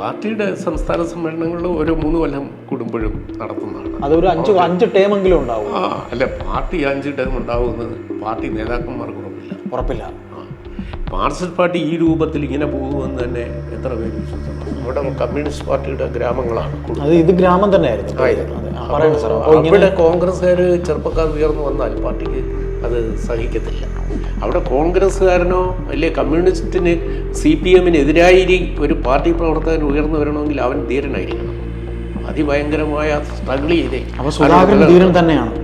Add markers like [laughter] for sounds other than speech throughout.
പാർട്ടിയുടെ സംസ്ഥാന സമ്മേളനങ്ങളിൽ ഓരോ മൂന്ന് കൊല്ലം കൂടുമ്പോഴും നടത്തുന്നതാണ്. അതൊരു അഞ്ച് അഞ്ച് ടേമെങ്കിലും ഉണ്ടാവും. ആ അല്ല പാർട്ടി അഞ്ച് ടേം ഉണ്ടാവുന്നത് പാർട്ടി നേതാക്കന്മാർക്ക് ഉറപ്പില്ല. ഉറപ്പില്ല. മാർസിസ്റ്റ് മാർക്സിസ്റ്റ് പാർട്ടി ഈ രൂപത്തിൽ ഇങ്ങനെ പോകുമെന്ന് തന്നെ എത്ര പേര് വിശ്വസിക്കുന്നു ഇവിടെ കമ്മ്യൂണിസ്റ്റ് പാർട്ടിയുടെ ഗ്രാമങ്ങളാണ് അത് ഇത് ഗ്രാമം തന്നെയായിരുന്നു. അവിടെ കോൺഗ്രസ്സുകാർ ചെറുപ്പക്കാർ ഉയർന്നു വന്നാൽ പാർട്ടിക്ക് അത് സഹിക്കത്തില്ല. അവിടെ കോൺഗ്രസ്സുകാരനോ അല്ലെ കമ്മ്യൂണിസ്റ്റിന് സി പി എമ്മിനെതിരായി ഒരു പാർട്ടി പ്രവർത്തകൻ ഉയർന്നു വരണമെങ്കിൽ അവൻ ധീരനായിരിക്കണം. അതിഭയങ്കരമായ സ്ട്രഗിൾ ചെയ്തേ. ധീരൻ തന്നെയാണ്.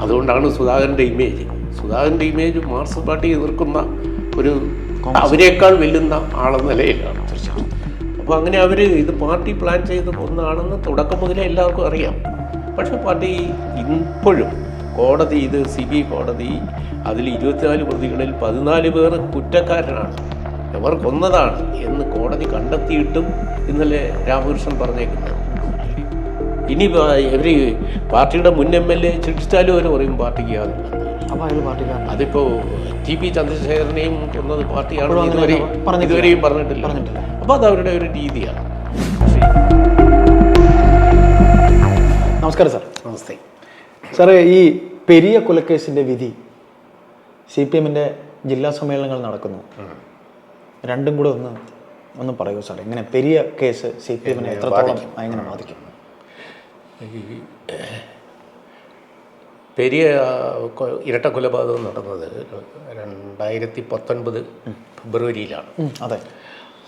അതുകൊണ്ടാണ് സുധാകരന്റെ ഇമേജ്. സുധാകരന്റെ ഇമേജ് മാർക്സ് പാർട്ടി എതിർക്കുന്ന ഒരു അവരെക്കാൾ വെല്ലുന്ന ആളെന്ന നിലയിലാണ്. അപ്പോൾ അങ്ങനെ അവർ ഇത് പാർട്ടി പ്ലാൻ ചെയ്ത് ഒന്നാണെന്ന് തുടക്കം മുതലേ എല്ലാവർക്കും അറിയാം. പക്ഷേ പാർട്ടി ഇപ്പോഴും കോടതി ഇത് സി ബി ഐ കോടതി അതിൽ ഇരുപത്തിനാല് പ്രതികളിൽ പതിനാല് പേർ കുറ്റക്കാരനാണ്. അവർ കൊന്നതാണ് എന്ന് കോടതി കണ്ടെത്തിയിട്ടും ഇന്നലെ രാമകൃഷ്ണൻ പറഞ്ഞേക്കുന്നത്. ഇനി ഇവർ പാർട്ടിയുടെ മുൻ എം എൽ എ ശിക്ഷിച്ചാലും അവർ പറയും പാർട്ടിക്ക് യാതൊരു. അപ്പോൾ അയാൾ പാർട്ടിക്കാരൻ അതിപ്പോ ടി പി ചന്ദ്രശേഖരനെയും കൊന്നത് പാർട്ടിയാണ് ഇതുവരെ ഇതുവരെയും പറഞ്ഞിട്ടില്ല. പറഞ്ഞിട്ടില്ല. പറഞ്ഞിട്ടില്ല. അപ്പൊ അത് അവരുടെ ഒരു രീതിയാണ്. നമസ്കാരം സാർ. നമസ്തേ. സാറേ ഈ പെരിയ കൊലക്കേസിന്റെ വിധി സി പി എമ്മിന്റെ ജില്ലാ സമ്മേളനങ്ങൾ നടക്കുന്നു. രണ്ടും കൂടെ ഒന്ന് ഒന്ന് പറയൂ സാറേ ഇങ്ങനെ പെരിയ കേസ് സി പി എമ്മിനെ എത്രത്തോളം എങ്ങനെ ബാധിക്കും? പെരിയ ഇരട്ട കൊലപാതകം നടന്നത് രണ്ടായിരത്തി പത്തൊൻപത് ഫെബ്രുവരിയിലാണ്. അതെ.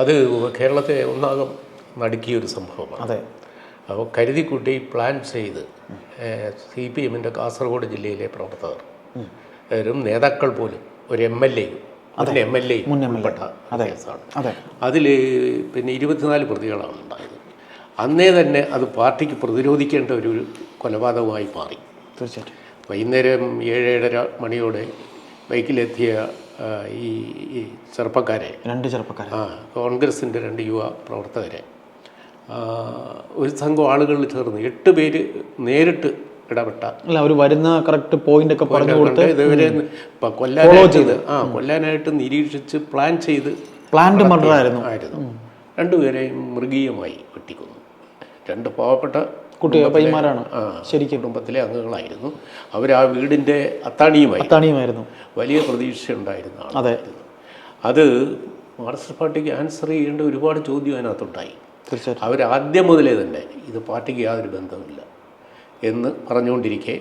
അത് കേരളത്തെ ഒന്നാകം നടുക്കിയ ഒരു സംഭവമാണ്. അതെ. അപ്പോൾ കരുതിക്കൂട്ടി പ്ലാൻ ചെയ്ത് സി പി എമ്മിന്റെ കാസർഗോഡ് ജില്ലയിലെ പ്രവർത്തകർ അവരും നേതാക്കൾ പോലും ഒരു എം എൽ എയും അതിന്റെ എം എൽ എയും ഉൾപ്പെട്ട. കേസാണ്. അതെ. അതിൽ പിന്നെ ഇരുപത്തിനാല് പ്രതികളാണ് ഉണ്ടായത്. അന്നേ തന്നെ അത് പാർട്ടിക്ക് പ്രതിരോധിക്കേണ്ട ഒരു കൊലപാതകമായി മാറി. തീർച്ചയായിട്ടും. വൈകുന്നേരം ഏഴേഴര മണിയോടെ ബൈക്കിലെത്തിയ ഈ ചെറുപ്പക്കാരെ രണ്ട് ചെറുപ്പക്കാരെ. ആ കോൺഗ്രസിന്റെ രണ്ട് യുവ പ്രവർത്തകരെ ഒരു സംഘം ആളുകൾ ചേർന്ന് എട്ട് പേര് നേരിട്ട് ഇടപെട്ട. അല്ല അവർ വരുന്ന കറക്റ്റ് പോയിന്റ് ഒക്കെ പറഞ്ഞു കൊടുത്ത് ഇതുവരെ കൊല്ലാനായിട്ട് ആ കൊല്ലാനായിട്ട് നിരീക്ഷിച്ച് പ്ലാൻ ചെയ്ത് പ്ലാന്റ് മർഡർ ആയിരുന്നു. ആയിരുന്നു രണ്ടുപേരെയും മൃഗീയമായി വെട്ടിക്കൊന്നു. രണ്ട് പാവപ്പെട്ട കുട്ടി പയ്യന്മാരാണ്? ശരിക്കും. കുടുംബത്തിലെ അംഗങ്ങളായിരുന്നു. അവർ ആ വീടിന്റെ അത്താണിയുമായി. അത്താണിയുമായിരുന്നു. വലിയ പ്രതീക്ഷ ഉണ്ടായിരുന്നു അതെ. അത് മാർക്സിസ്റ്റ് പാർട്ടിക്ക് ആൻസർ ചെയ്യേണ്ട ഒരുപാട് ചോദ്യം അതിനകത്തുണ്ടായി. തീർച്ചയായിട്ടും. അവർ ആദ്യം മുതലേ തന്നെ ഇത് പാർട്ടിക്ക് യാതൊരു ബന്ധമില്ല എന്ന് പറഞ്ഞുകൊണ്ടിരിക്കെ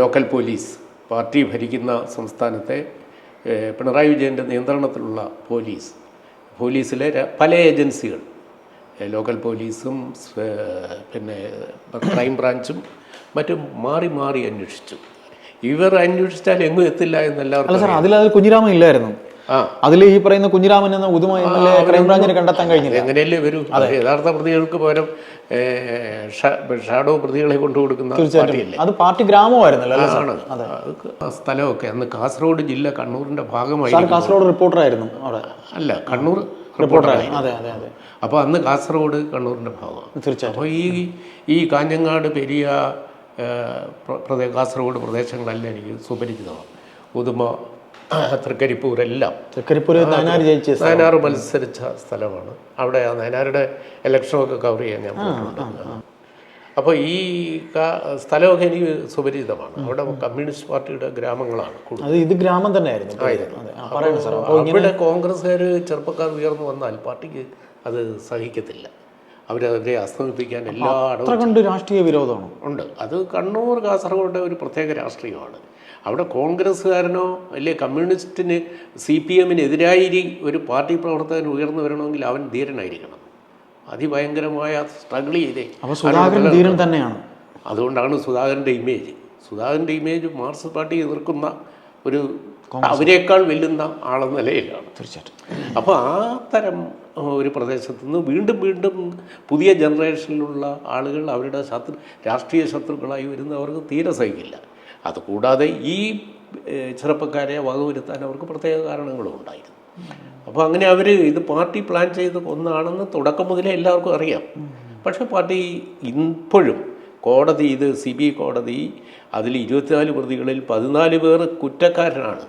ലോക്കൽ പോലീസ് പാർട്ടി ഭരിക്കുന്ന സംസ്ഥാനത്തെ പിണറായി വിജയന്റെ നിയന്ത്രണത്തിലുള്ള പോലീസ് പോലീസിലെ പല ഏജൻസികൾ ലോക്കൽ പോലീസും പിന്നെ ക്രൈം ബ്രാഞ്ചും മറ്റും മാറി മാറി അന്വേഷിച്ചു. ഇവർ അന്വേഷിച്ചാൽ എങ്ങും എത്തില്ല എന്നെല്ലാവർക്കും കുഞ്ഞിരാമ അതിൽ കുഞ്ഞിരാമ ഇല്ലായിരുന്നു. അതിൽ ഈ പറയുന്ന കുഞ്ഞിരാമൻ എന്ന ഉദുമ എം എൽ എ ക്രൈംബ്രാഞ്ചിന് കണ്ടെത്താൻ കഴിഞ്ഞില്ല. എങ്ങനെയല്ലേ വരൂ? യഥാർത്ഥ പ്രതികൾക്ക് പകരം ഷാഡോ പ്രതികളെ കൊണ്ടു കൊടുക്കുന്ന തീർച്ചയായിട്ടും അത് പാർട്ടി ഗ്രാമമായിരുന്നല്ലോ ആണ് സ്ഥലമൊക്കെ അന്ന് കാസർഗോഡ് ജില്ല കണ്ണൂരിന്റെ ഭാഗമായി സാർ കാസർഗോഡ് റിപ്പോർട്ടറായിരുന്നു അവിടെ. അല്ല കണ്ണൂർ റിപ്പോർട്ടറായി. അതെ അതെ അതെ. അപ്പോൾ അന്ന് കാസർഗോഡ് കണ്ണൂരിന്റെ ഭാഗമാണ്. തീർച്ചയായിട്ടും. അപ്പോൾ ഈ ഈ കാഞ്ഞങ്ങാട് പെരിയ പ്രദേ കാസർഗോഡ് പ്രദേശങ്ങളെല്ലാം എനിക്ക് സുപരിചിതമാണ്. ഉദുമ തൃക്കരിപ്പൂർ എല്ലാം തൃക്കരിപ്പൂര് നയനാർ ജയിച്ച. നയനാർ മത്സരിച്ച സ്ഥലമാണ്. അവിടെ ആ നയനാരുടെ ഇലക്ഷനൊക്കെ കവർ ചെയ്യാൻ ഞാൻ പോയിട്ടുണ്ട്. അപ്പോൾ ഈ സ്ഥലമൊക്കെ എനിക്ക് സുപരിചിതമാണ്. അവിടെ കമ്മ്യൂണിസ്റ്റ് പാർട്ടിയുടെ ഗ്രാമങ്ങളാണ് കൂടുതൽ. അത് ഇത് ഗ്രാമം തന്നെയായിരുന്നു. അവിടെ കോൺഗ്രസ്സുകാർ ചെറുപ്പക്കാർ ഉയർന്നു വന്നാൽ പാർട്ടിക്ക് അത് സഹിക്കത്തില്ല. അവരവരെ അസ്തമിപ്പിക്കാൻ എല്ലാ കണ്ട് രാഷ്ട്രീയ വിരോധമാണ്? ഉണ്ട്. അത് കണ്ണൂർ കാസർഗോഡ് ഒരു പ്രത്യേക രാഷ്ട്രീയമാണ്. അവിടെ കോൺഗ്രസ്സുകാരനോ അല്ലെ കമ്മ്യൂണിസ്റ്റിന് സി പി എമ്മിനെതിരായി ഒരു പാർട്ടി പ്രവർത്തകൻ ഉയർന്നു വരണമെങ്കിൽ അവൻ ധീരനായിരിക്കണം. അതിഭയങ്കരമായ സ്ട്രഗിൾ ചെയ്തേ. ധീരൻ തന്നെയാണ്. അതുകൊണ്ടാണ് സുധാകരന്റെ ഇമേജ്. സുധാകരന്റെ ഇമേജ് മാർക്സ് പാർട്ടി എതിർക്കുന്ന ഒരു അവരെക്കാൾ വെല്ലുന്ന ആളെന്ന നിലയിലാണ്. തീർച്ചയായിട്ടും. അപ്പോൾ ആ തരം ഒരു പ്രദേശത്ത് നിന്ന് വീണ്ടും വീണ്ടും പുതിയ ജനറേഷനിലുള്ള ആളുകൾ അവരുടെ ശത്രു രാഷ്ട്രീയ ശത്രുക്കളായി വരുന്നവർക്ക് തീരെ സഹിക്കില്ല. അതുകൂടാതെ ഈ ചെറുപ്പക്കാരെ വകവരുത്താൻ അവർക്ക് പ്രത്യേക കാരണങ്ങളും ഉണ്ടായിരുന്നു. അപ്പോൾ അങ്ങനെ അവർ ഇത് പാർട്ടി പ്ലാൻ ചെയ്ത് ഒന്നാണെന്ന് തുടക്കം മുതലേ എല്ലാവർക്കും അറിയാം. പക്ഷേ പാർട്ടി ഇപ്പോഴും കോടതി ഇത് സി ബി കോടതി അതിൽ ഇരുപത്തിനാല് പ്രതികളിൽ പതിനാല് പേർ കുറ്റക്കാരനാണ്.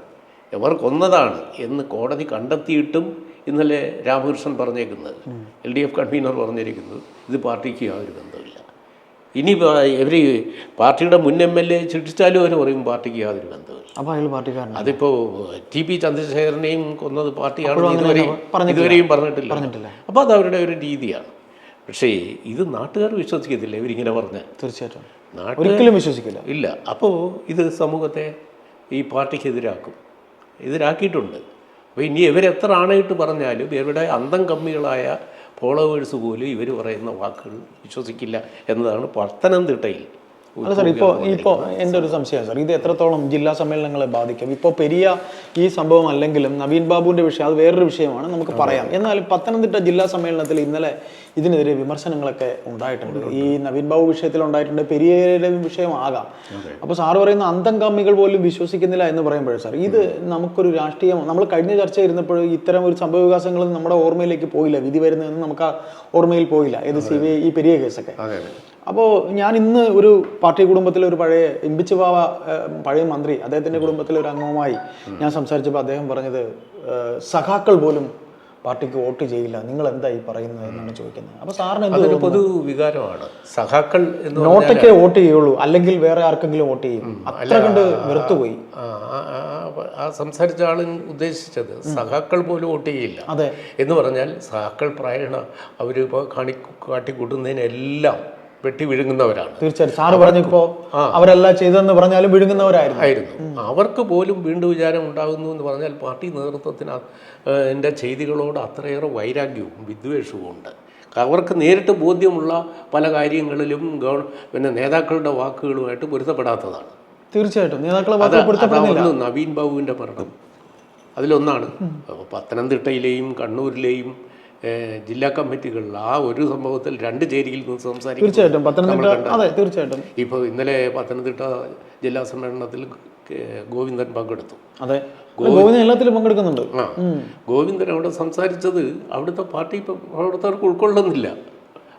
ഇവർ കൊന്നതാണ് എന്ന് കോടതി കണ്ടെത്തിയിട്ടും ഇന്നലെ രാമകൃഷ്ണൻ പറഞ്ഞേക്കുന്നത്. എൽ ഡി എഫ് കൺവീനർ പറഞ്ഞിരിക്കുന്നത് ഇത് പാർട്ടിക്ക് യാതൊരു ബന്ധമില്ല ഇനി ഇവർ പാർട്ടിയുടെ മുൻ എം എൽ എ ചിട്ടിച്ചാലും അവർ പറയും പാർട്ടിക്ക് യാതൊരു ബന്ധമില്ല അപ്പൊ അയാൾ പാർട്ടിക്കാരനാണ്. അതിപ്പോ ടി പി ചന്ദ്രശേഖരനെയും കൊന്നത് പാർട്ടിയാണ് ഇതുവരെയും ഇതുവരെയും പറഞ്ഞിട്ടില്ല. പറഞ്ഞിട്ടില്ല. അപ്പോൾ അത് അവരുടെ ഒരു രീതിയാണ്. പക്ഷേ ഇത് നാട്ടുകാർ വിശ്വസിക്കത്തില്ല ഇവരിങ്ങനെ പറഞ്ഞാൽ. തീർച്ചയായിട്ടും. ഒരിക്കലും വിശ്വസിക്കില്ല. ഇല്ല. അപ്പോൾ ഇത് സമൂഹത്തെ ഈ പാർട്ടിക്ക് എതിരാക്കും. എതിരാക്കിയിട്ടുണ്ട്. അപ്പോൾ ഇനി ഇവരെത്ര ആണയിട്ട് പറഞ്ഞാലും ഇവരുടെ അന്തം കമ്മികളായ ഫോളോവേഴ്സ് പോലും ഇവർ പറയുന്ന വാക്കുകൾ വിശ്വസിക്കില്ല എന്നതാണ് പത്തനംതിട്ടയിൽ അല്ല സാർ ഇപ്പോൾ ഇപ്പോൾ എന്റെ ഒരു സംശയമാണ് സാർ. ഇത് എത്രത്തോളം ജില്ലാ സമ്മേളനങ്ങളെ ബാധിക്കും? ഇപ്പോൾ പെരിയ ഈ സംഭവം അല്ലെങ്കിലും നവീൻ ബാബുവിന്റെ വിഷയം അത് വേറൊരു വിഷയമാണ് നമുക്ക് പറയാം. എന്നാൽ പത്തനംതിട്ട ജില്ലാ സമ്മേളനത്തിൽ ഇന്നലെ ഇതിനെതിരെ വിമർശനങ്ങളൊക്കെ ഉണ്ടായിട്ടുണ്ട്. ഈ നവീൻ ബാബു വിഷയത്തിൽ ഉണ്ടായിട്ടുണ്ട് പെരിയയുടെ വിഷയമാകാം അപ്പോൾ സാറ് പറയുന്ന അന്തംകാമികൾ പോലും വിശ്വസിക്കുന്നില്ല എന്ന് പറയുമ്പോഴേ സാർ ഇത് നമുക്കൊരു രാഷ്ട്രീയം നമ്മൾ കഴിഞ്ഞ ചർച്ച ഇരുന്നപ്പോൾ ഇത്തരം ഒരു സംഭവ വികാസങ്ങൾ നമ്മുടെ ഓർമ്മയിലേക്ക് പോയില്ല വിധി വരുന്നതെന്ന് നമുക്ക് ആ ഓർമ്മയിൽ പോയില്ല. ഏത് സി ബി ഐ ഈ പെരിയ കേസൊക്കെ. അപ്പോൾ ഞാൻ ഇന്ന് ഒരു പാർട്ടി കുടുംബത്തിലെ ഒരു പഴയ ഇമ്പിച്ചുവാവ പഴയ മന്ത്രി അദ്ദേഹത്തിന്റെ കുടുംബത്തിലെ ഒരു അംഗവുമായി ഞാൻ സംസാരിച്ചപ്പോൾ അദ്ദേഹം പറഞ്ഞത് സഖാക്കൾ പോലും പാർട്ടിക്ക് വോട്ട് ചെയ്യില്ല. നിങ്ങൾ എന്താ ഈ പറയുന്നത് എന്നാണ് ചോദിക്കുന്നത്. അപ്പോൾ സാറിന് അതൊരു പൊതു വികാരമാണ് സഹാക്കൾ നോട്ടൊക്കെ വോട്ട് ചെയ്യുള്ളൂ. അല്ലെങ്കിൽ വേറെ ആർക്കെങ്കിലും വോട്ട് ചെയ്യും. അത്ര കണ്ട് വെറുത്തുപോയി. ആ, സംസാരിച്ച ആൾ ഉദ്ദേശിച്ചത് സഹാക്കൾ പോലും വോട്ട് ചെയ്യില്ല. അതെ. എന്ന് പറഞ്ഞാൽ സഹാക്കൾ പ്രായണ അവരിപ്പോ കാണി കാട്ടിക്കൂട്ടുന്നതിനെല്ലാം വെട്ടി വിഴുങ്ങുന്നവരാണ്. തീർച്ചയായിട്ടും. സാറ് പറഞ്ഞിപ്പോ അവരെല്ലാം ചെയ്തെന്ന് പറഞ്ഞാലും വിഴുങ്ങുന്നവരായിരുന്നു. ആയിരുന്നു. അവർക്ക് പോലും വീണ്ടും വിചാരം ഉണ്ടാകുന്നു എന്ന് പറഞ്ഞാൽ പാർട്ടി നേതൃത്വത്തിന് എന്റെ ചെയ്തികളോട് അത്രയേറെ വൈരാഗ്യവും വിദ്വേഷവും ഉണ്ട്. അവർക്ക് നേരിട്ട് ബോധ്യമുള്ള പല കാര്യങ്ങളിലും ഗവ പിന്നെ നേതാക്കളുടെ വാക്കുകളുമായിട്ട് പൊരുത്തപ്പെടാത്തതാണ്. തീർച്ചയായിട്ടും. നേതാക്കളെ നവീൻ ബാബുവിന്റെ മരണം. അതിലൊന്നാണ്. പത്തനംതിട്ടയിലെയും കണ്ണൂരിലെയും ജില്ലാ കമ്മിറ്റികളിൽ ആ ഒരു സംഭവത്തിൽ രണ്ട് ചേരിയിൽ നിന്ന് സംസാരിക്കും തീർച്ചയായിട്ടും. പത്തനംതിട്ട അതെ തീർച്ചയായിട്ടും. ഇപ്പോൾ ഇന്നലെ പത്തനംതിട്ട ജില്ലാ സമ്മേളനത്തിൽ ഗോവിന്ദൻ പങ്കെടുത്തു. അതെ. ഗോവിന്ദൻ എല്ലാത്തിലും പങ്കെടുക്കുന്നുണ്ട്. ആ. ഗോവിന്ദൻ അവിടെ സംസാരിച്ചത് അവിടുത്തെ പാർട്ടി ഇപ്പം പ്രവർത്തകർക്ക് ഉൾക്കൊള്ളുന്നില്ല.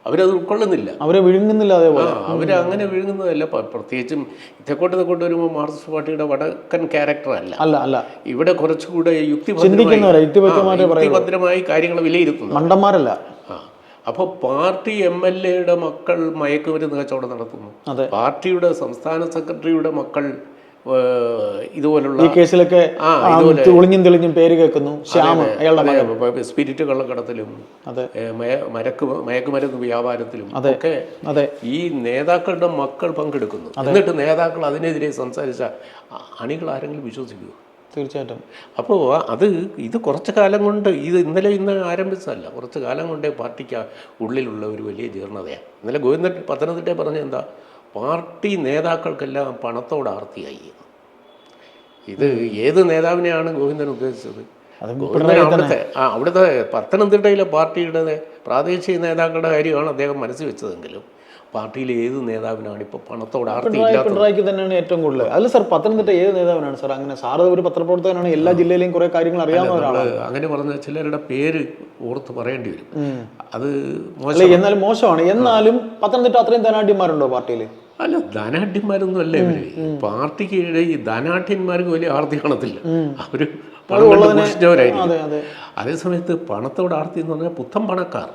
അവരത് ഉൾക്കൊള്ളുന്നില്ല. അവരെ വിഴുങ്ങുന്നില്ല അതേപോലെ. അവരങ്ങനെ വിഴുങ്ങുന്നതല്ല. പ്രത്യേകിച്ചും ഇതേക്കോട്ട് ഇതേക്കോട്ട് വരുമ്പോൾ മാർക്സിസ്റ്റ് പാർട്ടിയുടെ വടക്കൻ ക്യാരക്ടർ അല്ല. അല്ല അല്ല. ഇവിടെ കുറച്ചുകൂടെ യുക്തിഭദ്രമായി കാര്യങ്ങൾ വിലയിരുത്തുന്നു. മണ്ടന്മാരല്ല. അപ്പോൾ പാർട്ടി എം എൽ എയുടെ മക്കൾ മയക്കുമരുന്ന് കച്ചവടം നടത്തുന്നു. പാർട്ടിയുടെ സംസ്ഥാന സെക്രട്ടറിയുടെ മക്കൾ ഇതുപോലുള്ള ഈ കേസിലൊക്കെ ഒളിഞ്ഞും തെളിഞ്ഞും പേര് കേൾക്കുന്നു. ശ്യാമ അയാളുടെ സ്പിരിറ്റ് കള്ളക്കടത്തിലും മരക്ക് മയക്കുമരുന്ന് വ്യാപാരത്തിലും ഒക്കെ അതെ. ഈ നേതാക്കളുടെ മക്കൾ പങ്കെടുക്കുന്നു. എന്നിട്ട് നേതാക്കൾ അതിനെതിരെ സംസാരിച്ച അണികൾ ആരെങ്കിലും വിശ്വസിക്കുമോ തീർച്ചയായിട്ടും. അപ്പോൾ അത് ഇത് കുറച്ച് കാലം കൊണ്ട് ഇത് ഇന്നലെ ഇന്ന് ആരംഭിച്ചതല്ല. കുറച്ച് കാലം കൊണ്ടേ പാർട്ടിക്ക് ഉള്ളിലുള്ള ഒരു വലിയ ജീർണതയാണ്. ഇന്നലെ ഗോവിന്ദൻ പത്തനംതിട്ട പറഞ്ഞ എന്താ? പാർട്ടി നേതാക്കൾക്കെല്ലാം പണത്തോട് ആർത്തിയായി ഇത് ഏത് നേതാവിനെയാണ് ഗോവിന്ദൻ ഉദ്ദേശിച്ചത്? ഗോവിന്ദൻ അവിടുത്തെ ആ അവിടുത്തെ പത്തനംതിട്ടയിലെ പാർട്ടിയുടെ പ്രാദേശിക നേതാക്കളുടെ കാര്യമാണ് അദ്ദേഹം മനസ്സിൽ വെച്ചതെങ്കിലും പാർട്ടിയിലെ ഏത് നേതാവിനാണ് ഇപ്പോൾ പണത്തോട് പിണറായിക്ക് തന്നെയാണ് ഏറ്റവും കൂടുതൽ അല്ല സർ പത്തനംതിട്ട ഏത് നേതാവിനാണ് സാർ? അങ്ങനെ സാറ് ഒരു പത്രപ്രവർത്തകനാണ് എല്ലാ ജില്ലയിലെയും കുറേ കാര്യങ്ങൾ അറിയാവുന്ന ഒരാളാണ്. അങ്ങനെ പറഞ്ഞ ചിലരുടെ പേര് ഓർത്ത് പറയേണ്ടി വരും. അത് മോശം എന്നാലും മോശമാണ്. എന്നാലും പത്തനംതിട്ട അത്രയും ധനാഢ്യന്മാരുണ്ടോ പാർട്ടിയിൽ അല്ല ധനാഢ്യന്മാരൊന്നും അല്ല ഇവർ. പാർട്ടിക്ക് ഈ ധനാഢ്യന്മാർക്ക് വലിയ ആർത്തി കാണത്തില്ല. അവർ പണം അതേസമയത്ത് പണത്തോട് ആർത്തി എന്ന് പറഞ്ഞാൽ പുത്തൻ പണക്കാർ.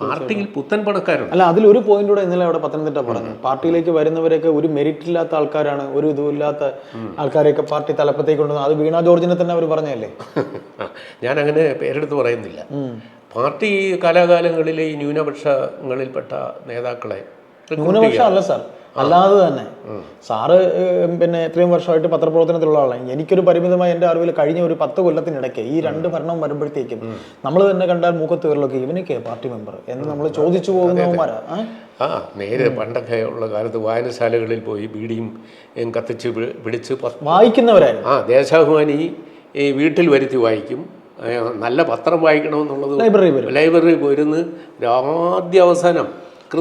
പാർട്ടിയിൽ പുത്തൻ പണക്കാരുണ്ട്. അല്ല അതിലൊരു പോയിന്റ് കൂടെ ഇന്നലെ അവിടെ പത്തനംതിട്ട പറഞ്ഞു. പാർട്ടിയിലേക്ക് വരുന്നവരൊക്കെ ഒരു മെറിറ്റ് ഇല്ലാത്ത ആൾക്കാരാണ് ഒരു ഇതുമില്ലാത്ത ആൾക്കാരെയൊക്കെ പാർട്ടി തലപ്പത്തേക്ക് കൊണ്ടുവന്നത് അത് വീണ ജോർജിനെ തന്നെ അവർ പറഞ്ഞല്ലേ [laughs] ഞാൻ അങ്ങനെ പേരെടുത്ത് പറയുന്നില്ല. പാർട്ടി കാലാകാലങ്ങളിലെ ഈ ന്യൂനപക്ഷങ്ങളിൽപ്പെട്ട നേതാക്കളെ ന്യൂനപക്ഷം അല്ല സാർ. അല്ലാതെ തന്നെ. സാറ് പിന്നെ ഇത്രയും വർഷമായിട്ട് പത്രപ്രവർത്തനത്തിലുള്ള ആളാണ് എനിക്കൊരു പരിമിതമായ എന്റെ അറിവിൽ കഴിഞ്ഞ ഒരു പത്ത് കൊല്ലത്തിനിടയ്ക്ക് ഈ രണ്ട് ഭരണം വരുമ്പോഴത്തേക്കും നമ്മൾ തന്നെ കണ്ടാൽ മൂക്കത്ത് കയറലൊക്കെ ഇവനൊക്കെ പാർട്ടി മെമ്പർ എന്ന് നമ്മൾ ചോദിച്ചു പോകുന്നവന്മാരാ ആ നേരെ പണ്ടൊക്കെ ഉള്ള കാലത്ത് വായനശാലകളിൽ പോയി ബീഡിയും കത്തിച്ച് പിടിച്ച് വായിക്കുന്നവരായിരുന്നു. ആ ദേശാഭിമാനി ഈ വീട്ടിൽ വരുത്തി വായിക്കും. നല്ല പത്രം വായിക്കണമെന്നുള്ളത് ലൈബ്രറി ലൈബ്രറി പോയിരുന്ന് ആദ്യ അവസാനം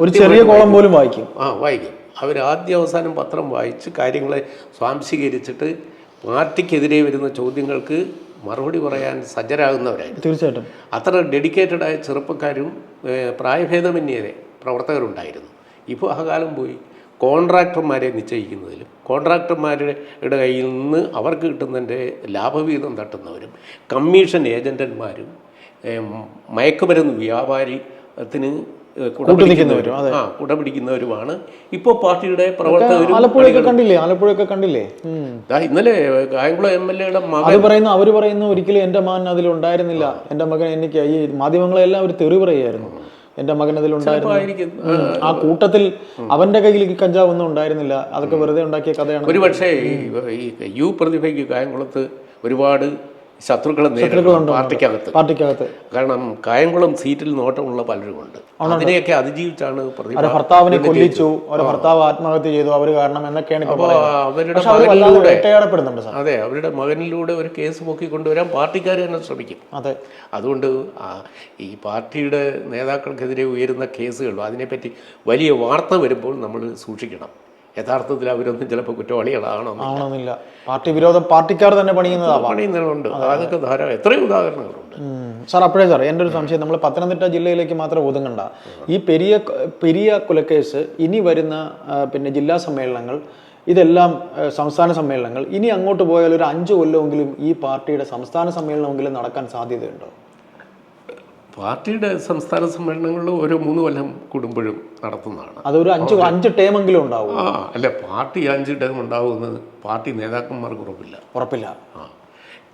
ഒരു ചെറിയ കോളം പോലും വായിക്കും. ആ വായിക്കും. അവർ ആദ്യ അവസാനം പത്രം വായിച്ച് കാര്യങ്ങളെ സ്വാംശീകരിച്ചിട്ട് പാർട്ടിക്കെതിരെ വരുന്ന ചോദ്യങ്ങൾക്ക് മറുപടി പറയാൻ സജ്ജരാകുന്നവരായിരുന്നു. തീർച്ചയായിട്ടും. അത്ര ഡെഡിക്കേറ്റഡ് ആയ ചെറുപ്പക്കാരും പ്രായഭേദമന്യരെ പ്രായഭേദമന്യേ പ്രവർത്തകരുണ്ടായിരുന്നു. ഇപ്പോൾ ആ കാലം പോയി. കോൺട്രാക്ടർമാരെ നിശ്ചയിക്കുന്നതിലും കോൺട്രാക്ടർമാരുടെ കയ്യിൽ നിന്ന് അവർക്ക് കിട്ടുന്നതിന്റെ ലാഭവീതം തട്ടുന്നവരും കമ്മീഷൻ ഏജന്റന്മാരും മയക്കുമരുന്ന് വ്യാപാരി വ്യാപാരത്തിന് കൂട്ടുനിൽക്കുന്നവരും, ആ കുടപിടിക്കുന്നവരുമാണ് ഇപ്പോൾ പാർട്ടിയുടെ പ്രവർത്തകരും ആലപ്പുഴയൊക്കെ കണ്ടില്ലേ? ആലപ്പുഴയൊക്കെ കണ്ടില്ലേ? ഇന്നലെ കായംകുളം എം എൽ എയുടെ മകൻ പറയുന്നു അവർ പറയുന്നു ഒരിക്കലും എന്റെ മകൻ അതിൽ ഉണ്ടായിരുന്നില്ല. എന്റെ മകൻ എനിക്ക് ഈ മാധ്യമങ്ങളെല്ലാം അവർ തെറി പറയുമായിരുന്നു എന്റെ മകൻ അതിൽ ഉണ്ടായിരുന്നു. ആ കൂട്ടത്തിൽ അവന്റെ കയ്യിൽ കഞ്ചാവ് ഒന്നും ഉണ്ടായിരുന്നില്ല. അതൊക്കെ വെറുതെ ഉണ്ടാക്കിയ കഥയാണ്. ഒരു പക്ഷേ ഈ യു പ്രതിഭയ്ക്ക് കായംകുളത്ത് ഒരുപാട് ശത്രുക്കളെ നേരിടും പാർട്ടിക്കകത്ത്. പാർട്ടിക്കകത്ത്. കാരണം കായംകുളം സീറ്റിൽ നോട്ടമുള്ള പലരുമുണ്ട്. അതിനെയൊക്കെ അതിജീവിച്ചാണ് ഭർത്താവിനെ കൊല്ലിച്ചു ഭർത്താവ് ആത്മഹത്യ ചെയ്തു അവർ കാരണം എന്നൊക്കെയാണ് അവരുടെ മകനിലൂടെ അതെ അവരുടെ മകനിലൂടെ ഒരു കേസ് പൊക്കി കൊണ്ടുവരാൻ പാർട്ടിക്കാർ തന്നെ ശ്രമിക്കും. അതെ. അതുകൊണ്ട് ഈ പാർട്ടിയുടെ നേതാക്കൾക്കെതിരെ ഉയരുന്ന കേസുകളും അതിനെപ്പറ്റി വലിയ വാർത്ത വരുമ്പോൾ നമ്മൾ സൂക്ഷിക്കണം. യഥാർത്ഥത്തിൽ അവരൊന്നും ചിലപ്പോൾ കുറ്റവാളികളാണോ ആവണമെന്നില്ല. പാർട്ടി വിരോധം പാർട്ടിക്കാർ തന്നെ പണിയുന്നതാണ് അതൊക്കെ ധാരാളം. എത്രയും ഉദാഹരണങ്ങളുണ്ട്. സാർ അപ്പോഴേ സാർ എന്റെ ഒരു സംശയം. നമ്മൾ പത്തനംതിട്ട ജില്ലയിലേക്ക് മാത്രം ഒതുങ്ങണ്ട ഈ പെരിയ പെരിയ കുലക്കേസ് ഇനി വരുന്ന പിന്നെ ജില്ലാ സമ്മേളനങ്ങൾ ഇതെല്ലാം സംസ്ഥാന സമ്മേളനങ്ങൾ ഇനി അങ്ങോട്ട് പോയാൽ ഒരു അഞ്ച് കൊല്ലമെങ്കിലും ഈ പാർട്ടിയുടെ സംസ്ഥാന സമ്മേളനമെങ്കിലും നടക്കാൻ സാധ്യതയുണ്ടോ? പാർട്ടിയുടെ സംസ്ഥാന സമ്മേളനങ്ങളിൽ ഓരോ മൂന്ന് കൊല്ലം കൂടുമ്പോഴും നടത്തുന്നതാണ്. അതൊരു അഞ്ച് അഞ്ച് ടേമെങ്കിലും ഉണ്ടാവും. ആ അല്ല പാർട്ടി അഞ്ച് ടേം ഉണ്ടാവുമെന്ന് പാർട്ടി നേതാക്കന്മാർക്ക് ഉറപ്പില്ല. ഉറപ്പില്ല. ആ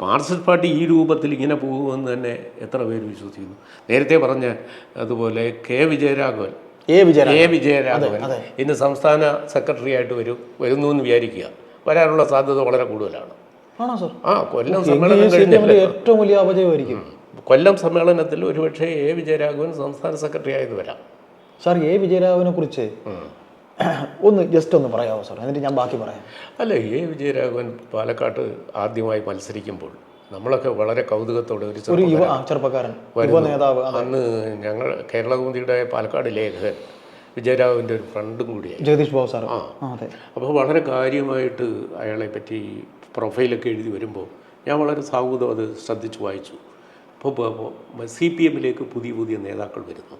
മാർക്സിസ്റ്റ് പാർട്ടി ഈ രൂപത്തിൽ ഇങ്ങനെ പോകുമെന്ന് തന്നെ എത്ര പേര് വിശ്വസിക്കുന്നു? നേരത്തെ പറഞ്ഞ അതുപോലെ K Vijayaraghavan. A Vijaya A Vijayaraghavan ഇന്ന് സംസ്ഥാന സെക്രട്ടറി ആയിട്ട് വരും വരുന്നു എന്ന് വിചാരിക്കുക. വരാനുള്ള സാധ്യത വളരെ കൂടുതലാണ്. ആണോ സാർ? ആ കൊല്ലം സമ്മേളനം കഴിഞ്ഞ ഏറ്റവും വലിയ അപജയമായിരിക്കും. കൊല്ലം സമ്മേളനത്തിൽ ഒരുപക്ഷെ എ വിജയരാഘവൻ സംസ്ഥാന സെക്രട്ടറി ആയത് വരാം. സാർ എ വിജയരാഘവനെ കുറിച്ച് ഒന്ന് ജസ്റ്റ് ഒന്ന് പറയാമോ സാർ? എന്നിട്ട് ഞാൻ ബാക്കി പറയാം. അല്ല എ വിജയരാഘവൻ പാലക്കാട്ട് ആദ്യമായി മത്സരിക്കുമ്പോൾ നമ്മളൊക്കെ വളരെ കൗതുകത്തോടെ ഒരു ചെറുപ്പക്കാരൻ നേതാവ് അന്ന് ഞങ്ങൾ കേരളകൗമുദിയുടെ പാലക്കാട് ലേഖകൻ വിജയരാഘവന്റെ ഒരു ഫ്രണ്ടും കൂടിയാണ് ജഗദീഷ് ബാബു സാർ ആ. അതെ. അപ്പോൾ വളരെ കാര്യമായിട്ട് അയാളെ പറ്റി പ്രൊഫൈലൊക്കെ എഴുതി വരുമ്പോൾ ഞാൻ വളരെ സാഹൂതം അത് ശ്രദ്ധിച്ച് വായിച്ചു. സി പി എമ്മിലേക്ക് പുതിയ പുതിയ നേതാക്കൾ വരുന്നു.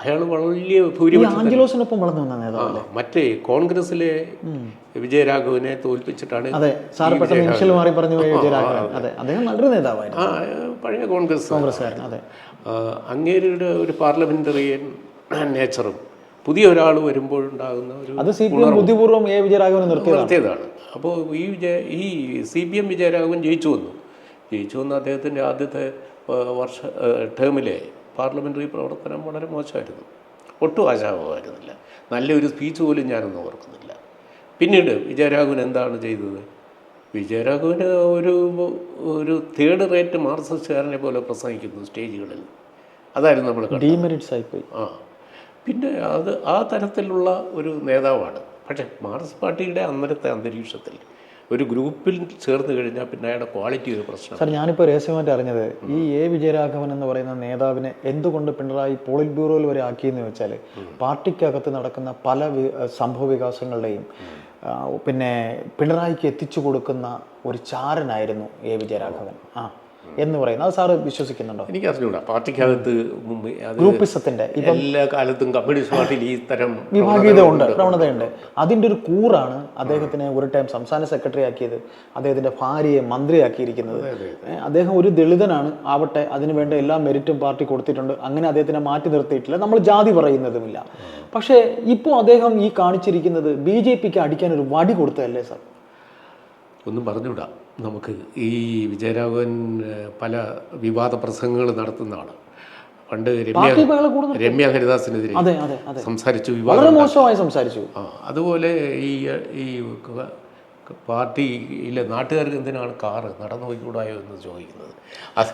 അയാൾ വലിയ ഭൂരിപക്ഷം ആഞ്ചലോസിനൊപ്പം വളർന്നു വന്ന നേതാവ് മറ്റേ കോൺഗ്രസിലെ വിജയരാഘവനെ തോൽപ്പിച്ചിട്ടാണ് മാറി പറഞ്ഞു അദ്ദേഹം നല്ലൊരു നേതാവായിരുന്നു. പഴയ കോൺഗ്രസ് കോൺഗ്രസ്സുകാരൻ അതെ. അങ്ങേരുടെ ഒരു പാർലമെന്ററിയൻ നേച്ചറും പുതിയ ഒരാൾ വരുമ്പോഴുണ്ടാകുന്ന ഒരു അത് സി പി എം ബുദ്ധിപൂർവം എ വിജയരാഘവനെ നിർത്തിയതാണ്. അപ്പോൾ ഈ വിജയ ഈ സി പി എം വിജയരാഘവൻ ജയിച്ചു വന്നു. ജയിച്ചു വന്ന അദ്ദേഹത്തിന്റെ ആദ്യത്തെ വർഷ ടേമിലെ പാർലമെന്ററി പ്രവർത്തനം വളരെ മോശമായിരുന്നു. ഒട്ടും ആശാവമായിരുന്നില്ല നല്ലൊരു സ്പീച്ച് പോലും ഞാനൊന്നും ഓർക്കുന്നില്ല. പിന്നീട് വിജയരാഘവൻ എന്താണ് ചെയ്തത്? വിജയരാഘവന് ഒരു ഒരു തേർഡ് റേറ്റ് മാർക്സിസ്റ്റുകാരനെ പോലെ പ്രസംഗിക്കുന്നു സ്റ്റേജുകളിൽ. അതായിരുന്നു നമ്മൾ ഡീമെറിറ്റ്സ് ആയിപ്പോയി ആ. പിന്നെ അത് ആ തരത്തിലുള്ള ഒരു നേതാവാണ്. പക്ഷേ മാർസ് പാർട്ടിയുടെ അന്നരത്തെ അന്തരീക്ഷത്തിൽ ഒരു ഗ്രൂപ്പിൽ ചേർന്ന് കഴിഞ്ഞാൽ പിന്നെ അയാളുടെ ക്വാളിറ്റി ഒരു പ്രശ്നം സാർ ഞാനിപ്പോൾ രഹസ്യമായിട്ട് അറിഞ്ഞത് ഈ എ വിജയരാഘവൻ എന്ന് പറയുന്ന നേതാവിനെ എന്തുകൊണ്ട് പിണറായി പോളിറ്റ് ബ്യൂറോയിൽ വരെ ആക്കിയെന്ന് വെച്ചാൽ പാർട്ടിക്കകത്ത് നടക്കുന്ന പല സംഭവ വികാസങ്ങളുടെയും പിന്നെ പിണറായിക്ക് എത്തിച്ചു കൊടുക്കുന്ന ഒരു ചാരനായിരുന്നു എ വിജയരാഘവൻ. ആ. എന്ന് പറയുന്നത്. അത് സാറ് വിശ്വസിക്കുന്നുണ്ടോ? എനിക്ക് അറിഞ്ഞൂടാ. പാർട്ടിക്കകത്ത് ഗ്രൂപ്പിസത്തിന്റെ എല്ലാ കാലത്തും കമ്മ്യൂണിസ്റ്റ് പാർട്ടിയിൽ ഈ തരം വിഭാഗീയത ഉണ്ട് പ്രവണതയുണ്ട്. അതിന്റെ ഒരു കൂറാണ് അദ്ദേഹത്തിനെ ഒരു ടൈം സംസ്ഥാന സെക്രട്ടറി ആക്കിയത് അദ്ദേഹത്തിന്റെ ഭാര്യയെ മന്ത്രിയാക്കിയിരിക്കുന്നത്. അദ്ദേഹം ഒരു ദളിതനാണ് ആവട്ടെ അതിനുവേണ്ട എല്ലാ മെറിറ്റും പാർട്ടി കൊടുത്തിട്ടുണ്ട് അങ്ങനെ അദ്ദേഹത്തിനെ മാറ്റി നിർത്തിയിട്ടില്ല. നമ്മൾ ജാതി പറയുന്നതുമില്ല. പക്ഷേ ഇപ്പോൾ അദ്ദേഹം ഈ കാണിച്ചിരിക്കുന്നത് ബി ജെ പിക്ക് അടിക്കാൻ ഒരു വടി കൊടുത്തതല്ലേ സാർ? ഒന്നും പറഞ്ഞുകൂടാ നമുക്ക് ഈ വിജയരാഘവൻ പല വിവാദ പ്രസംഗങ്ങൾ നടത്തുന്ന ആൾ പണ്ട് രമ്യ രമ്യ ഹരിദാസിനെതിരെ സംസാരിച്ചു വളരെ വിവാദം മോശമായി സംസാരിച്ചു. ആ അതുപോലെ ഈ ഈ പാർട്ടിയിലെ നാട്ടുകാർക്ക് എന്തിനാണ് കാറ് നടന്നു പോയിക്കൂടായോ എന്ന് ചോദിക്കുന്നത്. അത്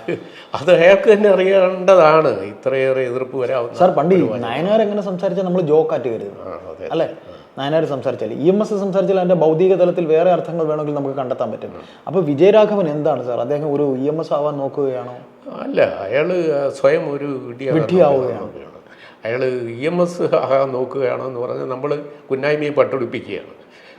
അത് അയാൾക്ക് തന്നെ അറിയേണ്ടതാണ്. ഇത്രയേറെ എതിർപ്പ് വരാവുന്ന സാർ പണ്ട് നയനാർ എങ്ങനെ സംസാരിച്ചാൽ നമ്മൾ ജോക്കാറ്റ് കരുതുന്നു ആ, അല്ലേ? നയനാർ സംസാരിച്ചാൽ ഇ എം എസ് സംസാരിച്ചാൽ അതിന്റെ ഭൗതിക തലത്തിൽ വേറെ അർത്ഥങ്ങൾ വേണമെങ്കിൽ നമുക്ക് കണ്ടെത്താൻ പറ്റും. അപ്പോൾ വിജയരാഘവൻ എന്താണ് സാർ? അദ്ദേഹം ഒരു ഇ എം എസ് ആവാൻ നോക്കുകയാണോ? അല്ല അയാൾ സ്വയം ഒരു വിഡ്ഢിയാവുകയാണ്. അയാൾ ഇ എം എസ് ആകാൻ നോക്കുകയാണോ എന്ന് പറഞ്ഞാൽ നമ്മൾ കുന്നായ്മയെ പട്ടുപിടിപ്പിക്കുകയാണ്.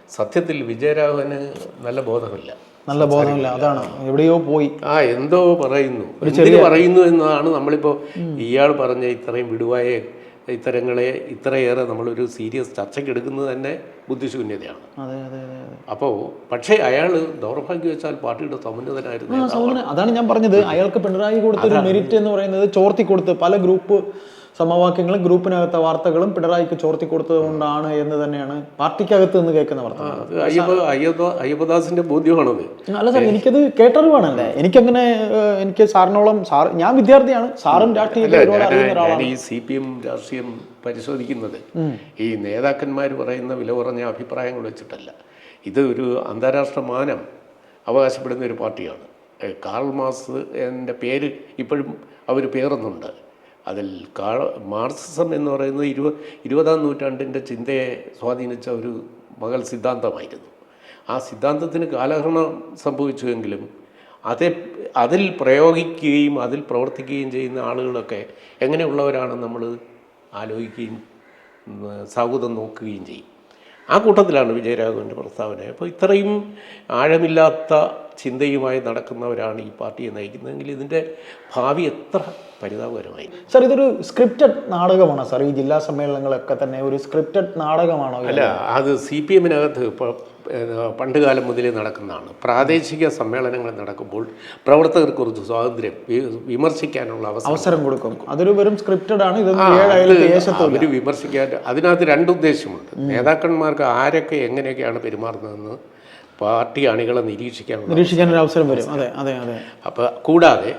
സത്യത്തിൽ വിജയരാഘവന് നല്ല ബോധമില്ല. നല്ല ബോധമില്ല. അതാണ്. എവിടെയോ പോയി. ആ എന്തോ പറയുന്നു. എന്തിന് പറയുന്നു എന്നതാണ് നമ്മളിപ്പോൾ ഇയാൾ പറഞ്ഞ ഇത്രയും വിടുവായ ഇത്തരങ്ങളെ ഇത്രയേറെ നമ്മളൊരു സീരിയസ് ചർച്ചയ്ക്ക് എടുക്കുന്നത് തന്നെ ബുദ്ധിശൂന്യതയാണ്. അപ്പോൾ പക്ഷേ അയാൾ ദൗർഭാഗ്യം വെച്ചാൽ പാർട്ടിയുടെ സമുന്നതനായിരുന്നു അതാണ് ഞാൻ പറഞ്ഞത്. അയാൾക്ക് പിണറായി കൊടുത്ത മെരിറ്റ് എന്ന് പറയുന്നത് ചോർത്തി കൊടുത്ത് പല ഗ്രൂപ്പ് സമവാക്യങ്ങളും ഗ്രൂപ്പിനകത്തെ വാർത്തകളും പിണറായിക്ക് ചോർത്തി കൊടുത്തത് കൊണ്ടാണ് എന്ന് തന്നെയാണ് പാർട്ടിക്കകത്ത് നിന്ന് കേൾക്കുന്ന വാർത്ത അയ്യപ്പദാസിന്റെ ബോധ്യമാണത്. അല്ല സാർ എനിക്കത് കേട്ടറിവാണല്ലേ? എനിക്കങ്ങനെ എനിക്ക് സാറിനോളം സാർ ഞാൻ വിദ്യാർത്ഥിയാണ്. സാറും രാഷ്ട്രീയത്തിൽ ഈ സി പി എം രാഷ്ട്രീയം പരിശോധിക്കുന്നത് ഈ നേതാക്കന്മാർ പറയുന്ന വില കുറഞ്ഞ അഭിപ്രായങ്ങൾ വെച്ചിട്ടല്ല. ഇത് ഒരു അന്താരാഷ്ട്ര മാനം അവകാശപ്പെടുന്ന ഒരു പാർട്ടിയാണ്. കാൾ മാസ് എന്റെ പേര് ഇപ്പോഴും അവർ പേറുന്നുണ്ട്. അതിൽ കാ മാർക്സിസം എന്ന് പറയുന്നത് ഇരുപ ഇരുപതാം നൂറ്റാണ്ടിന്റെ ചിന്തയെ സ്വാധീനിച്ച ഒരു മകൾ സിദ്ധാന്തമായിരുന്നു. ആ സിദ്ധാന്തത്തിന് കാലഹരണം സംഭവിച്ചുവെങ്കിലും അതേ അതിൽ പ്രയോഗിക്കുകയും അതിൽ പ്രവർത്തിക്കുകയും ചെയ്യുന്ന ആളുകളൊക്കെ എങ്ങനെയുള്ളവരാണ് നമ്മൾ ആലോചിക്കുകയും സൗഹൃദം നോക്കുകയും ചെയ്യും. ആ കൂട്ടത്തിലാണ് വിജയരാഘവന്റെ പ്രസ്താവന. അപ്പോൾ ഇത്രയും ആഴമില്ലാത്ത ചിന്തയുമായി നടക്കുന്നവരാണ് ഈ പാർട്ടിയെ നയിക്കുന്നതെങ്കിൽ ഇതിന്റെ ഭാവി എത്ര പരിതാപകരമായിരുന്നു സർ ഇതൊരു സ്ക്രിപ്റ്റഡ് നാടകമാണോ സാർ. ഈ ജില്ലാ സമ്മേളനങ്ങളൊക്കെ തന്നെ ഒരു സ്ക്രിപ്റ്റഡ് നാടകമാണോ അല്ല അത് സി പി എമ്മിനകത്ത് പണ്ട് കാലം മുതലേ നടക്കുന്നതാണ്. പ്രാദേശിക സമ്മേളനങ്ങൾ നടക്കുമ്പോൾ പ്രവർത്തകർക്ക് കുറച്ച് സ്വാതന്ത്ര്യം വിമർശിക്കാനുള്ള അവസരം കൊടുക്കും. അതൊരു വെറും സ്ക്രിപ്റ്റഡ് ആണ്. അവർ വിമർശിക്കാൻ അതിനകത്ത് രണ്ടുദ്ദേശമുണ്ട് നേതാക്കന്മാർക്ക് ആരൊക്കെ എങ്ങനെയൊക്കെയാണ് പെരുമാറുന്നതെന്ന് പാർട്ടി അണികളെ നിരീക്ഷിക്കാനുള്ള നിരീക്ഷിക്കാൻ ഒരു അവസരം വരും. അതെ അതെ അതെ. അപ്പോൾ കൂടാതെ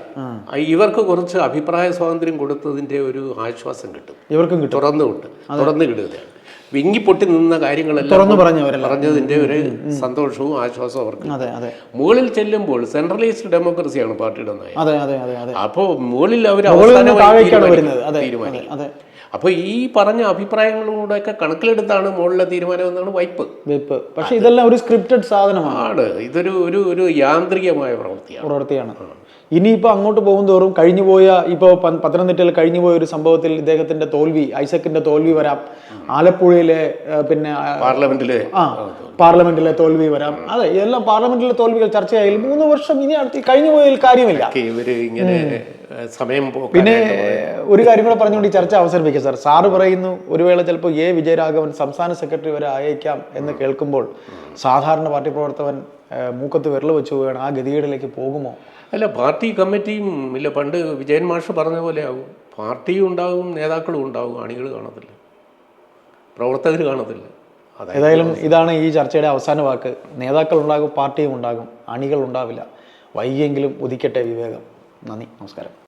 ഇവർക്ക് കുറച്ച് അഭിപ്രായ സ്വാതന്ത്ര്യം കൊടുത്തതിന്റെ ഒരു ആശ്വാസം കിട്ടും. ഇവർക്കും കിട്ടും. തുറന്നു കിട്ടും തുറന്നു കിടുകയാണ് വിങ്ങിപ്പൊട്ടി നിന്ന കാര്യങ്ങളെല്ലാം തുറന്നു പറഞ്ഞതിന്റെ ഒരു സന്തോഷവും ആശ്വാസവും അവർക്ക് മുകളിൽ ചെല്ലുമ്പോൾ സെൻട്രലൈസ്ഡ് ഡെമോക്രസിയാണ് പാർട്ടിയുടെ നയം. അപ്പോൾ മുകളിൽ അവർ അവസാനം തീരുമാനിക്കും. അപ്പോൾ ഈ പറഞ്ഞ അഭിപ്രായങ്ങളൂടെയൊക്കെ കണക്കിലെടുത്താണ് മുകളിലെ തീരുമാനം എന്നാണ് വൈപ്പ്. വൈപ്പ്. പക്ഷേ ഇതെല്ലാം ഒരു സ്ക്രിപ്റ്റഡ് സാധനമാണ്. ആണ്. ഇതൊരു ഒരു ഒരു യാന്ത്രികമായ പ്രവൃത്തിയാണ്. പ്രവൃത്തിയാണ്. ഇനിയിപ്പോൾ അങ്ങോട്ട് പോകും തോറും കഴിഞ്ഞു പോയ ഇപ്പോൾ പത്തനംതിട്ടയിൽ കഴിഞ്ഞു പോയ ഒരു സംഭവത്തിൽ ഇദ്ദേഹത്തിന്റെ തോൽവി ഐസക്കിന്റെ തോൽവി വരാം. ആലപ്പുഴയിലെ പിന്നെ പാർലമെന്റിലെ ആ പാർലമെന്റിലെ തോൽവി വരാം. അതെ ഇതെല്ലാം പാർലമെന്റിലെ തോൽവികൾ ചർച്ചയായാലും മൂന്ന് വർഷം ഇനി അടുത്ത് കഴിഞ്ഞു പോയതിൽ കാര്യമില്ല. ഒക്കെ ഇവർ ഇങ്ങനെ സമയം പിന്നെ ഒരു കാര്യം കൂടെ പറഞ്ഞുകൊണ്ട് ഈ ചർച്ച അവസരിപ്പിക്കാം സാർ. സാറ് പറയുന്നു ഒരു വേള ചിലപ്പോൾ എ. വിജയരാഘവൻ സംസ്ഥാന സെക്രട്ടറി വരെ അയക്കാം എന്ന് കേൾക്കുമ്പോൾ സാധാരണ പാർട്ടി പ്രവർത്തകൻ മൂക്കത്ത് വിരൽ വെച്ച് പോവുകയാണ്. ആ ഗതികേടിലേക്ക് പോകുമോ? അല്ല പാർട്ടി കമ്മിറ്റിയും ഇല്ല പണ്ട് വിജയൻ മാഷ് പറഞ്ഞ പോലെ ആകും പാർട്ടിയും ഉണ്ടാകും നേതാക്കളും ഉണ്ടാകും അണികൾ കാണത്തില്ല. പ്രവർത്തകർ കാണത്തില്ല. ഏതായാലും ഇതാണ് ഈ ചർച്ചയുടെ അവസാന വാക്ക്. നേതാക്കൾ ഉണ്ടാകും പാർട്ടിയും ഉണ്ടാകും. അണികൾ ഉണ്ടാവില്ല. വൈകിയെങ്കിലും ഉദിക്കട്ടെ വിവേകം. നന്ദി. നമസ്കാരം.